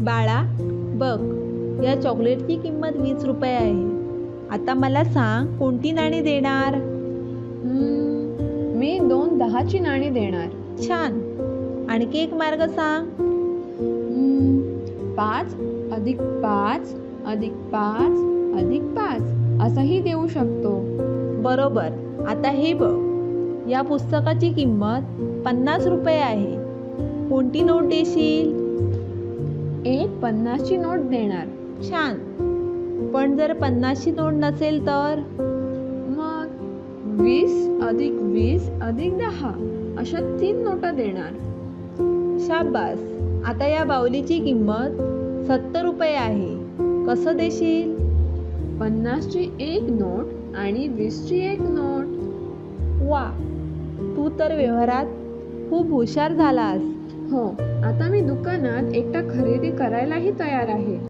बाळा बघ या चॉकलेटची किंमत वीस रुपये आहे. आता मला सांग कोणती नाणी देणार? मी दोन दहाची नाणी देणार. छान. आणखी एक मार्ग सांग. पाच अधिक पाच अधिक पाच अधिक पाच असंही देऊ शकतो. बरोबर. आता हे बघ या पुस्तकाची किंमत पन्नास रुपये आहे. कोणती नोट देशील पन्नासची नोट देणार. छान. पण जर पन्नासची नोट नसेल तर? मग वीस अधिक वीस अधिक दहा अशा तीन नोटा देणार. शाबास. आता या बावलीची किंमत सत्तर रुपये आहे. कसं देशील? पन्नासची एक नोट आणि वीसची एक नोट. वा. तू तर व्यवहारात खूप हुशार झालास. हो आता मी दुकानात एकटा खरेदी करायलाही तयार आहे.